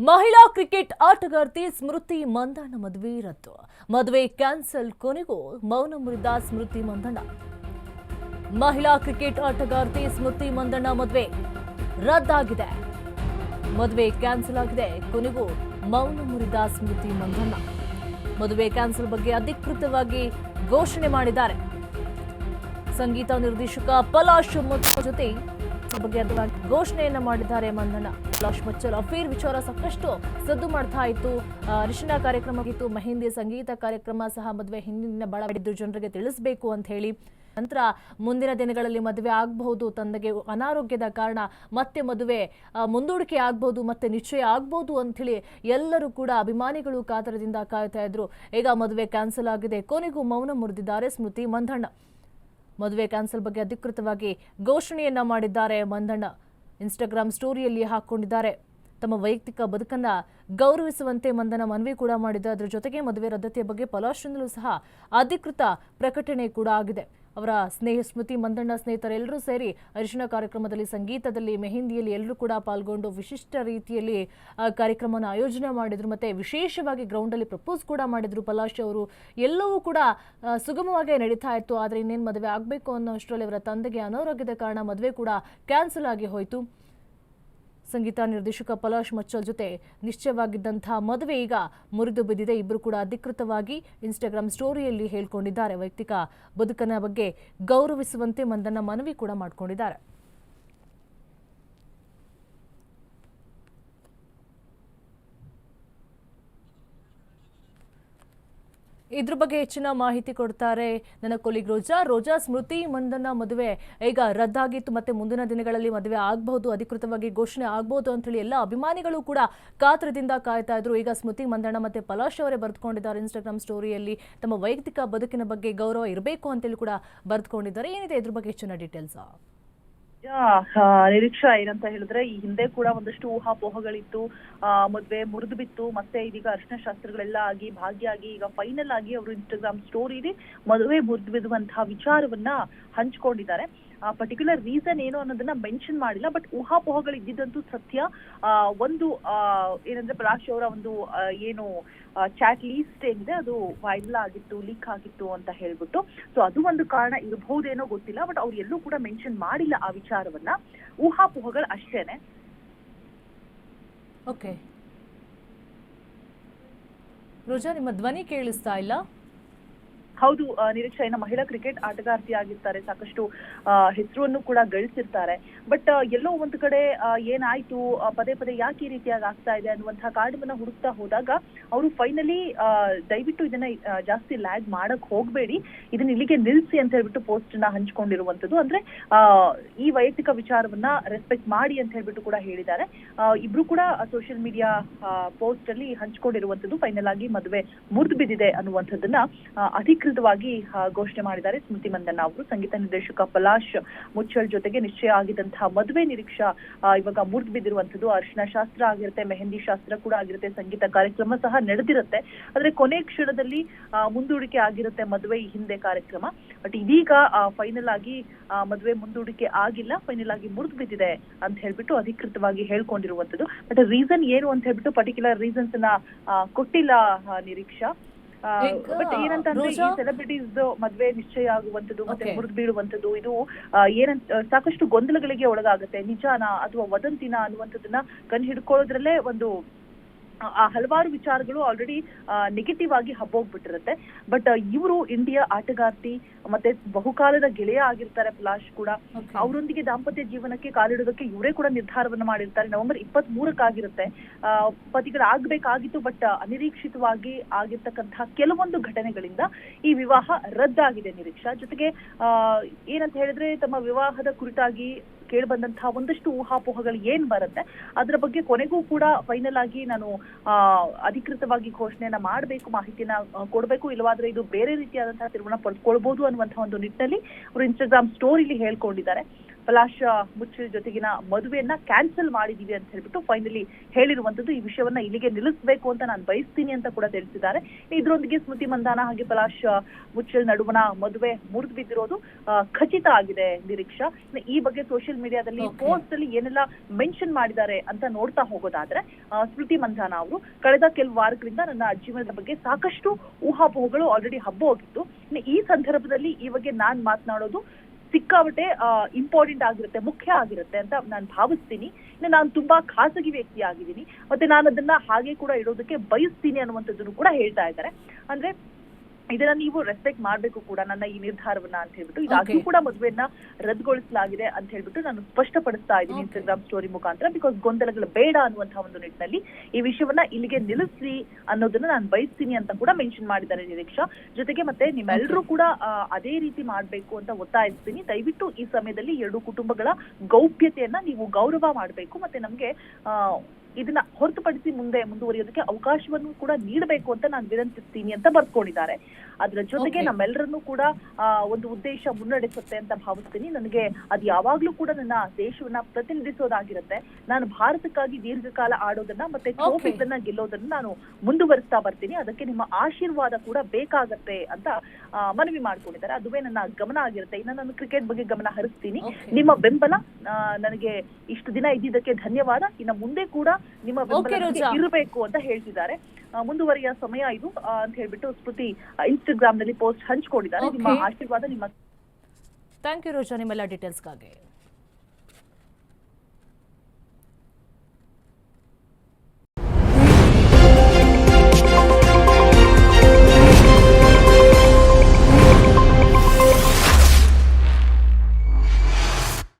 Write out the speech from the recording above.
ಮಹಿಳಾ ಕ್ರಿಕೆಟ್ ಆಟಗಾರ್ತಿ ಸ್ಮೃತಿ ಮಂದಣ್ಣ ಮದುವೆ ರದ್ದು. ಮದುವೆ ಕ್ಯಾನ್ಸಲ್ ಕೊನೆಗೂ ಮೌನ ಮುರಿದ ಸ್ಮೃತಿ ಮಂದಣ್ಣ. ಮಹಿಳಾ ಕ್ರಿಕೆಟ್ ಆಟಗಾರ್ತಿ ಸ್ಮೃತಿ ಮಂದಣ್ಣ ಮದುವೆ ರದ್ದಾಗಿದೆ. ಮದುವೆ ಕ್ಯಾನ್ಸಲ್ ಆಗಿದೆ. ಕೊನೆಗೂ ಮೌನ ಮುರಿದ ಸ್ಮೃತಿ ಮಂದಣ್ಣ. ಮದುವೆ ಕ್ಯಾನ್ಸಲ್ ಬಗ್ಗೆ ಅಧಿಕೃತವಾಗಿ ಘೋಷಣೆ ಮಾಡಿದ್ದಾರೆ. ಸಂಗೀತ ನಿರ್ದೇಶಕ ಪಲಾಶ್ ಮತ್ತು ಜೊತೆ ಬಗ್ಗೆ ಘೋಷಣೆಯನ್ನ ಮಾಡಿದ್ದಾರೆ ಮಂದಣ್ಣ. ಲಾಶ್ ಮಚ್ಚಲ್ ಅಫೇರ್ ವಿಚಾರ ಸಾಕಷ್ಟು ಸದ್ದು ಮಾಡ್ತಾ ಇತ್ತು. ಅರಿಶಿನ ಕಾರ್ಯಕ್ರಮ ಇತ್ತು ಮೆಹಂದಿ ಸಂಗೀತ ಕಾರ್ಯಕ್ರಮ ಸಹ ಮದುವೆ ಹಿಂದಿನ ಬಳ ಹಿಡಿದು ಜನರಿಗೆ ತಿಳಿಸಬೇಕು ಅಂತ ಹೇಳಿ. ನಂತರ ಮುಂದಿನ ದಿನಗಳಲ್ಲಿ ಮದುವೆ ಆಗಬಹುದು, ತಂದೆಗೆ ಅನಾರೋಗ್ಯದ ಕಾರಣ ಮತ್ತೆ ಮದುವೆ ಮುಂದೂಡಿಕೆ ಆಗಬಹುದು, ಮತ್ತೆ ನಿಶ್ಚಯ ಆಗಬಹುದು ಅಂಥೇಳಿ ಎಲ್ಲರೂ ಕೂಡ ಅಭಿಮಾನಿಗಳು ಕಾತರದಿಂದ ಕಾಯ್ತಾ ಇದ್ರು. ಈಗ ಮದುವೆ ಕ್ಯಾನ್ಸಲ್ ಆಗಿದೆ. ಕೊನೆಗೂ ಮೌನ ಮುರಿದಿದ್ದಾರೆ ಸ್ಮೃತಿ ಮಂದಣ್ಣ. ಮದುವೆ ಕ್ಯಾನ್ಸಲ್ ಬಗ್ಗೆ ಅಧಿಕೃತವಾಗಿ ಘೋಷಣೆಯನ್ನ ಮಾಡಿದ್ದಾರೆ ಮಂದಣ್ಣ. ಇನ್ಸ್ಟಾಗ್ರಾಮ್ ಸ್ಟೋರಿಯಲ್ಲಿ ಹಾಕೊಂಡಿದ್ದಾರೆ. ತಮ್ಮ ವೈಯಕ್ತಿಕ ಬದುಕನ್ನ ಗೌರವಿಸುವಂತೆ ಮಂದನ ಮನವಿ ಕೂಡ ಮಾಡಿದೆ. ಅದರ ಜೊತೆಗೆ ಮದುವೆ ರದ್ದತಿಯ ಬಗ್ಗೆ ಪಲಾಶ್ರಿಂದಲೂ ಸಹ ಅಧಿಕೃತ ಪ್ರಕಟಣೆ ಕೂಡ ಆಗಿದೆ. ಅವರ ಸ್ನೇಹ ಸ್ಮೃತಿ, ಮಂದಣ್ಣ ಸ್ನೇಹಿತರೆಲ್ಲರೂ ಸೇರಿ ಅರಿಶಿನ ಕಾರ್ಯಕ್ರಮದಲ್ಲಿ, ಸಂಗೀತದಲ್ಲಿ, ಮೆಹಂದಿಯಲ್ಲಿ ಎಲ್ಲರೂ ಕೂಡ ಪಾಲ್ಗೊಂಡು ವಿಶಿಷ್ಟ ರೀತಿಯಲ್ಲಿ ಕಾರ್ಯಕ್ರಮವನ್ನು ಆಯೋಜನೆ ಮಾಡಿದ್ರು. ಮತ್ತೆ ವಿಶೇಷವಾಗಿ ಗ್ರೌಂಡಲ್ಲಿ ಪ್ರಪೋಸ್ ಕೂಡ ಮಾಡಿದ್ರು ಪಲಾಶ್ ಅವರು. ಎಲ್ಲವೂ ಕೂಡ ಸುಗಮವಾಗಿ ನಡೀತಾ ಇತ್ತು. ಆದರೆ ಇನ್ನೇನು ಮದುವೆ ಆಗಬೇಕು ಅನ್ನೋ ಅಷ್ಟರಲ್ಲಿ ಅವರ ತಂದೆಗೆ ಅನಾರೋಗ್ಯದ ಕಾರಣ ಮದುವೆ ಕೂಡ ಕ್ಯಾನ್ಸಲ್ ಆಗಿ ಹೋಯಿತು. ಸಂಗೀತ ನಿರ್ದೇಶಕ ಪಲಾಶ್ ಮಚ್ಚಲ್ ಜೊತೆ ನಿಶ್ಚಯವಾಗಿದ್ದಂತಹ ಮದುವೆ ಈಗ ಮುರಿದು ಬಿದ್ದಿದೆ. ಇಬ್ಬರು ಕೂಡ ಅಧಿಕೃತವಾಗಿ ಇನ್ಸ್ಟಾಗ್ರಾಮ್ ಸ್ಟೋರಿಯಲ್ಲಿ ಹೇಳ್ಕೊಂಡಿದ್ದಾರೆ. ವೈಯಕ್ತಿಕ ಬದುಕನ ಬಗ್ಗೆ ಗೌರವಿಸುವಂತೆ ಮಂದನ್ನ ಮನವಿ ಕೂಡ ಮಾಡಿಕೊಂಡಿದ್ದಾರೆ. ಇದ್ರ ಬಗ್ಗೆ ಹೆಚ್ಚಿನ ಮಾಹಿತಿ ಕೊಡ್ತಾರೆ ನನ್ನ ಕೊಲಿಗ್ ರೋಜಾ. ರೋಜಾ ಸ್ಮೃತಿ ಮಂದನ ಮದುವೆ. ಈಗ ರದ್ದಾಗಿತ್ತು, ಮತ್ತೆ ಮುಂದಿನ ದಿನಗಳಲ್ಲಿ ಮದುವೆ ಆಗಬಹುದು, ಅಧಿಕೃತವಾಗಿ ಘೋಷಣೆ ಆಗಬಹುದು ಅಂತ ಹೇಳಿ ಎಲ್ಲ ಅಭಿಮಾನಿಗಳು ಕೂಡ ಕಾತ್ರದಿಂದ ಕಾಯ್ತಾ ಇದ್ರು. ಈಗ ಸ್ಮೃತಿ ಮಂದಣ್ಣ ಮತ್ತೆ ಪಲಾಶ್ ಅವರೇ ಬರೆದುಕೊಂಡಿದ್ದಾರೆ ಇನ್ಸ್ಟಾಗ್ರಾಮ್ ಸ್ಟೋರಿಯಲ್ಲಿ ತಮ್ಮ ವೈಯಕ್ತಿಕ ಬದುಕಿನ ಬಗ್ಗೆ ಗೌರವ ಇರಬೇಕು ಅಂತೇಳಿ ಕೂಡ ಬರೆದುಕೊಂಡಿದ್ದಾರೆ. ಏನಿದೆ ಇದ್ರ ಬಗ್ಗೆ ಹೆಚ್ಚಿನ ಡೀಟೇಲ್ಸ್ ನಿರೀಕ್ಷಾ ಏನಂತ ಹೇಳಿದ್ರೆ, ಈ ಹಿಂದೆ ಕೂಡ ಒಂದಷ್ಟು ಊಹಾಪೋಹಗಳಿತ್ತು. ಆ, ಮದ್ವೆ ಮುರಿದು ಬಿತ್ತು ಮತ್ತೆ ಇದೀಗ ಅರ್ಶನ ಶಾಸ್ತ್ರಗಳೆಲ್ಲ ಆಗಿ, ಭಾಗಿಯಾಗಿ, ಈಗ ಫೈನಲ್ ಆಗಿ ಅವರು ಇನ್ಸ್ಟಾಗ್ರಾಮ್ ಸ್ಟೋರಿಲಿ ಮದುವೆ ಮುರಿದು ಬಿಡುವಂತಹ ವಿಚಾರವನ್ನ ಹಂಚ್ಕೊಂಡಿದ್ದಾರೆ. ಪರ್ಟಿಕ್ಯುಲರ್ ರೀಸನ್ ಏನು ಅನ್ನೋದನ್ನ ಮೆನ್ಷನ್ ಮಾಡಿಲ್ಲ ಬಟ್ ಊಹಾಪೋಹಗಳು ಇದ್ದಿದ್ದಂತೂ ಸತ್ಯ. ಒಂದು ಏನಂದ್ರೆ ಪ್ರಕಾಶ್ ಅವರ ಒಂದು ಏನು ಚಾಟ್ ಲೀಸ್ಟ್ ಏನಿದೆ, ಅದು ವೈರಲ್ ಆಗಿತ್ತು ಲೀಕ್ ಆಗಿತ್ತು ಅಂತ ಹೇಳ್ಬಿಟ್ಟು. ಸೊ ಅದು ಒಂದು ಕಾರಣ ಇರಬಹುದೇನೋ ಗೊತ್ತಿಲ್ಲ ಬಟ್ ಅವ್ರು ಎಲ್ಲೂ ಕೂಡ ಮೆನ್ಷನ್ ಮಾಡಿಲ್ಲ ಆ ವಿಚಾರವನ್ನ. ಊಹಾಪೋಹಗಳು ಅಷ್ಟೇನೆ. ಓಕೆ ರೋಜಾ, ನಿಮ್ಮ ಧ್ವನಿ ಕೇಳಿಸ್ತಾ ಇಲ್ಲ? ಹೌದು ಆ, ನಿರೀಕ್ಷಾ ಇನ್ನ ಮಹಿಳಾ ಕ್ರಿಕೆಟ್ ಆಟಗಾರ್ತಿಯಾಗಿರ್ತಾರೆ. ಸಾಕಷ್ಟು ಹೆಸರನ್ನು ಕೂಡ ಗಳಿಸಿರ್ತಾರೆ. ಬಟ್ ಎಲ್ಲೋ ಒಂದ್ ಕಡೆ ಏನಾಯ್ತು ಪದೇ ಪದೇ ಯಾಕೆ ಈ ರೀತಿಯಾಗಿ ಆಗ್ತಾ ಇದೆ ಅನ್ನುವಂತಹ ಕಾರ್ಡ್ವನ್ನ ಹುಡುಕ್ತಾ ಹೋದಾಗ ಅವರು ಫೈನಲಿ ದಯವಿಟ್ಟು ಇದನ್ನ ಜಾಸ್ತಿ ಲ್ಯಾಗ್ ಮಾಡಕ್ ಹೋಗ್ಬೇಡಿ. ಇದನ್ನ ಇಲ್ಲಿಗೆ ನಿಲ್ಸಿ ಅಂತ ಹೇಳ್ಬಿಟ್ಟು ಪೋಸ್ಟ್ನ ಹಂಚ್ಕೊಂಡಿರುವಂತದ್ದು ಅಂದ್ರೆ ಈ ವೈಯಕ್ತಿಕ ವಿಚಾರವನ್ನ ರೆಸ್ಪೆಕ್ಟ್ ಮಾಡಿ ಅಂತ ಹೇಳ್ಬಿಟ್ಟು ಕೂಡ ಹೇಳಿದ್ದಾರೆ. ಇಬ್ರು ಕೂಡ ಸೋಷಿಯಲ್ ಮೀಡಿಯಾ ಪೋಸ್ಟ್ ಅಲ್ಲಿ ಹಂಚ್ಕೊಂಡಿರುವಂತದ್ದು ಫೈನಲ್ ಆಗಿ ಮದುವೆ ಮುರಿದು ಬಿದ್ದಿದೆ ಅನ್ನುವಂಥದ್ದನ್ನ ಆ, ಅಧಿಕೃತವಾಗಿ ಘೋಷಣೆ ಮಾಡಿದ್ದಾರೆ. ಸ್ಮೃತಿ ಮಂದಣ್ಣ ಅವರು, ಸಂಗೀತ ನಿರ್ದೇಶಕ ಪಲಾಶ್ ಮುಚ್ಚಲ್ ಜೊತೆಗೆ ನಿಶ್ಚಯ ಆಗಿದ್ದಂತಹ ಮದುವೆ ನಿರೀಕ್ಷಾ ಇವಾಗ ಮುರಿದು ಬಿದ್ದಿರುವಂತದ್ದು ಅರ್ಶನ ಶಾಸ್ತ್ರ ಆಗಿರುತ್ತೆ, ಮೆಹಂದಿ ಶಾಸ್ತ್ರ ಕೂಡ ಆಗಿರುತ್ತೆ, ಸಂಗೀತ ಕಾರ್ಯಕ್ರಮ ಸಹ ನಡೆದಿರುತ್ತೆ. ಆದ್ರೆ ಕೊನೆ ಕ್ಷಣದಲ್ಲಿ ಮುಂದೂಡಿಕೆ ಆಗಿರುತ್ತೆ ಮದುವೆ ಹಿಂದೆ ಕಾರ್ಯಕ್ರಮ. ಬಟ್ ಇದೀಗ ಫೈನಲ್ ಆಗಿ ಮದುವೆ ಮುಂದೂಡಿಕೆ ಆಗಿಲ್ಲ. ಫೈನಲ್ ಆಗಿ ಮುರಿದು ಬಿದ್ದಿದೆ ಅಂತ ಹೇಳ್ಬಿಟ್ಟು ಅಧಿಕೃತವಾಗಿ ಹೇಳ್ಕೊಂಡಿರುವಂತದ್ದು ಬಟ್ ರೀಸನ್ ಏನು ಅಂತ ಹೇಳ್ಬಿಟ್ಟು ಪರ್ಟಿಕ್ಯುಲರ್ ರೀಸನ್ಸ್ ಅನ್ನ ಕೊಟ್ಟಿಲ್ಲ ನಿರೀಕ್ಷಾ. ಬಟ್ ಏನಂತಂದ್ರೆ ಈ ಸೆಲೆಬ್ರಿಟೀಸ್ ಮದ್ವೆ ನಿಶ್ಚಯ ಆಗುವಂತದ್ದು ಮತ್ತೆ. ಮುರಿದು ಬೀಳುವಂತದ್ದು ಇದು ಏನಂತ ಸಾಕಷ್ಟು ಗೊಂದಲಗಳಿಗೆ ಒಳಗಾಗುತ್ತೆ. ನಿಜಾನ ಅಥವಾ ವದಂತಿನ ಅನ್ನುವಂಥದ್ದನ್ನ ಕಂಡು ಹಿಡ್ಕೊಳ್ಳೋದ್ರಲ್ಲೇ ಒಂದು ಹಲವಾರು ವಿಚಾರಗಳು ಆಲ್ರೆಡಿ ನೆಗೆಟಿವ್ ಆಗಿ ಹಬ್ಬೋಗ್ಬಿಟ್ಟಿರುತ್ತೆ. ಬಟ್ ಇವರು ಇಂಡಿಯಾ ಆಟಗಾರ್ತಿ ಮತ್ತೆ ಬಹುಕಾಲದ ಗೆಳೆಯ ಆಗಿರ್ತಾರೆ ಪ್ಲಾಶ್ ಕೂಡ. ಅವರೊಂದಿಗೆ ದಾಂಪತ್ಯ ಜೀವನಕ್ಕೆ ಕಾಲಿಡೋದಕ್ಕೆ ಇವರೇ ಕೂಡ ನಿರ್ಧಾರವನ್ನ ಮಾಡಿರ್ತಾರೆ. ನವೆಂಬರ್ ಇಪ್ಪತ್ತ್ ಮೂರಕ್ಕಾಗಿರುತ್ತೆ ಪತಿಗಳಾಗ್ಬೇಕಾಗಿತ್ತು ಬಟ್ ಅನಿರೀಕ್ಷಿತವಾಗಿ ಆಗಿರ್ತಕ್ಕಂತಹ ಕೆಲವೊಂದು ಘಟನೆಗಳಿಂದ ಈ ವಿವಾಹ ರದ್ದಾಗಿದೆ ನಿರೀಕ್ಷಾ. ಜೊತೆಗೆ ಏನಂತ ಹೇಳಿದ್ರೆ ತಮ್ಮ ವಿವಾಹದ ಕುರಿತಾಗಿ ಕೇಳಿಬಂದಂತಹ ಒಂದಷ್ಟು ಊಹಾಪೋಹಗಳು ಏನ್ ಬರುತ್ತೆ, ಅದರ ಬಗ್ಗೆ ಕೊನೆಗೂ ಕೂಡ ಫೈನಲ್ ಆಗಿ ನಾನು ಅಧಿಕೃತವಾಗಿ ಘೋಷಣೆಯನ್ನ ಮಾಡಬೇಕು ಮಾಹಿತಿನ ಕೊಡಬೇಕು ಇಲ್ಲವಾದ್ರೆ ಇದು ಬೇರೆ ರೀತಿಯಾದಂತಹ ತಿರುವನ್ನ ಪಡ್ಕೊಳ್ಬಹುದು ಅನ್ನುವಂತಹ ಒಂದು ನಿಟ್ಟಿನಲ್ಲಿ ಅವರು ಇನ್ಸ್ಟಾಗ್ರಾಮ್ ಸ್ಟೋರಿಲಿ ಹೇಳ್ಕೊಂಡಿದ್ದಾರೆ. ಪಲಾಶ್ ಮುಚ್ಚಿಲ್ ಜೊತೆಗಿನ ಮದುವೆಯನ್ನ ಕ್ಯಾನ್ಸಲ್ ಮಾಡಿದೀವಿ ಅಂತ ಹೇಳ್ಬಿಟ್ಟು ಫೈನಲಿ ಹೇಳಿರುವಂತದ್ದು ಈ ವಿಷಯವನ್ನ ಇಲ್ಲಿಗೆ ನಿಲ್ಲಿಸಬೇಕು ಅಂತ ನಾನು ಬಯಸ್ತೀನಿ ಅಂತ ಕೂಡ ತಿಳಿಸಿದ್ದಾರೆ. ಇದರೊಂದಿಗೆ ಸ್ಮೃತಿ ಮಂದಾನ ಹಾಗೆ ಪಲಾಶ ಮುಚ್ಚಲ್ ನಡುವಣ ಮದುವೆ ಮುರಿದು ಬಿದ್ದಿರೋದು ಖಚಿತ ಆಗಿದೆ ನಿರೀಕ್ಷಾ. ಈ ಬಗ್ಗೆ ಸೋಷಿಯಲ್ ಮೀಡಿಯಾದಲ್ಲಿ. ಪೋಸ್ಟ್ ಅಲ್ಲಿ ಏನೆಲ್ಲ ಮೆನ್ಷನ್ ಮಾಡಿದ್ದಾರೆ ಅಂತ ನೋಡ್ತಾ ಹೋಗೋದಾದ್ರೆ ಸ್ಮೃತಿ ಮಂಧಾನ ಅವರು ಕಳೆದ ಕೆಲವು ವಾರಗಳಿಂದ ನನ್ನ ಜೀವನದ ಬಗ್ಗೆ ಸಾಕಷ್ಟು ಊಹಾಪೋಹಗಳು ಆಲ್ರೆಡಿ ಹಬ್ಬ ಹೋಗಿತ್ತು. ಈ ಸಂದರ್ಭದಲ್ಲಿ ಈ ಬಗ್ಗೆ ನಾನ್ ಮಾತನಾಡೋದು ಸಿಕ್ಕಾಪಟ್ಟೆ ಇಂಪಾರ್ಟೆಂಟ್ ಆಗಿರುತ್ತೆ, ಮುಖ್ಯ ಆಗಿರುತ್ತೆ ಅಂತ ನಾನು ಭಾವಿಸ್ತೀನಿ. ಇನ್ನು ನಾನು ತುಂಬಾ ಖಾಸಗಿ ವ್ಯಕ್ತಿ ಆಗಿದ್ದೀನಿ. ಮತ್ತೆ ನಾನು ಅದನ್ನ ಹಾಗೆ ಕೂಡ ಇಡೋದಕ್ಕೆ ಬಯಸ್ತೀನಿ ಅನ್ನುವಂಥದ್ದನ್ನು ಕೂಡ ಹೇಳ್ತಾ ಇದ್ದಾರೆ. ಅಂದ್ರೆ ಇದನ್ನ ನೀವು ರೆಸ್ಪೆಕ್ಟ್ ಮಾಡಬೇಕು ಕೂಡ ನನ್ನ ಈ ನಿರ್ಧಾರವನ್ನ ಅಂತ ಹೇಳ್ಬಿಟ್ಟು ಇದಾಗ್ಲೂ ಕೂಡ ಮದುವೆಯನ್ನ ರದ್ದುಗೊಳಿಸಲಾಗಿದೆ ಅಂತ ಹೇಳ್ಬಿಟ್ಟು ನಾನು ಸ್ಪಷ್ಟಪಡಿಸ್ತಾ ಇದ್ದೀನಿ. ಇನ್ಸ್ಟಾಗ್ರಾಮ್ ಸ್ಟೋರಿ ಮುಖಾಂತರ ಬಿಕಾಸ್ ಗೊಂದಲಗಳು ಬೇಡ ಅನ್ನುವಂತಹ ಒಂದು ನಿಟ್ಟಿನಲ್ಲಿ ಈ ವಿಷಯವನ್ನ ಇಲ್ಲಿಗೆ ನಿಲ್ಲಿಸಿ ಅನ್ನೋದನ್ನ ನಾನು ಬಯಸ್ತೀನಿ ಅಂತ ಕೂಡ ಮೆನ್ಷನ್ ಮಾಡಿದ್ದಾರೆ ನಿರೀಕ್ಷಾ. ಜೊತೆಗೆ ಮತ್ತೆ ನಿಮ್ಮೆಲ್ಲರೂ ಕೂಡ ಅದೇ ರೀತಿ ಮಾಡಬೇಕು ಅಂತ ಒತ್ತಾಯಿಸ್ತೀನಿ. ದಯವಿಟ್ಟು ಈ ಸಮಯದಲ್ಲಿ ಎರಡು ಕುಟುಂಬಗಳ ಗೌಪ್ಯತೆಯನ್ನ ನೀವು ಗೌರವ ಮಾಡಬೇಕು ಮತ್ತೆ ನಮ್ಗೆ ಇದನ್ನ ಹೊರತುಪಡಿಸಿ ಮುಂದೆ ಮುಂದುವರಿಯೋದಕ್ಕೆ ಅವಕಾಶವನ್ನು ಕೂಡ ನೀಡಬೇಕು ಅಂತ ನಾನು ವಿನಂತಿಸ್ತೀನಿ ಅಂತ ಬರ್ಕೊಂಡಿದ್ದಾರೆ ಅದರ ಜೊತೆಗೆ. ನಮ್ಮೆಲ್ಲರನ್ನೂ ಕೂಡ ಒಂದು ಉದ್ದೇಶ ಮುನ್ನಡೆಸುತ್ತೆ ಅಂತ ಭಾವಿಸ್ತೀನಿ. ನನಗೆ ಅದು ಯಾವಾಗ್ಲೂ ಕೂಡ ನನ್ನ ದೇಶವನ್ನ ಪ್ರತಿನಿಧಿಸೋದಾಗಿರುತ್ತೆ. ನಾನು ಭಾರತಕ್ಕಾಗಿ ದೀರ್ಘಕಾಲ ಆಡೋದನ್ನ ಮತ್ತೆ ಟ್ರೋಫಿಗಳನ್ನ ಗೆಲ್ಲೋದನ್ನ ನಾನು ಮುಂದುವರಿಸ್ತಾ ಬರ್ತೀನಿ. ಅದಕ್ಕೆ ನಿಮ್ಮ ಆಶೀರ್ವಾದ ಕೂಡ ಬೇಕಾಗತ್ತೆ ಅಂತ ಮನವಿ ಮಾಡ್ಕೊಂಡಿದ್ದಾರೆ. ಅದುವೇ ನನ್ನ ಗಮನ ಆಗಿರುತ್ತೆ. ಇನ್ನು ನಾನು ಕ್ರಿಕೆಟ್ ಬಗ್ಗೆ ಗಮನ ಹರಿಸ್ತೀನಿ. ನಿಮ್ಮ ಬೆಂಬಲ ನನಗೆ ಇಷ್ಟು ದಿನ ಇದ್ದಿದ್ದಕ್ಕೆ ಧನ್ಯವಾದ. ಇನ್ನು ಮುಂದೆ ಕೂಡ ನಿಮ್ಮ ಬೆಂಬಲ ಇರಬೇಕು ಅಂತ ಹೇಳ್ತಿದ್ದಾರೆ. ಮುಂದುವರಿಯ ಸಮಯ ಇದು ಅಂತ ಹೇಳ್ಬಿಟ್ಟು ಸ್ಮೃತಿ ಇನ್ಸ್ಟಾಗ್ರಾಮ್ನಲ್ಲಿ ಪೋಸ್ಟ್ ಹಂಚ್ಕೊಂಡಿದ್ದಾರೆ. ನಿಮ್ಮ ಆಶೀರ್ವಾದ ನಿಮ್ಮ ಥ್ಯಾಂಕ್ ಯು ರೋಜಾ ನಿಮ್ಮೆಲ್ಲ ಡೀಟೇಲ್ಸ್ಗಾಗಿ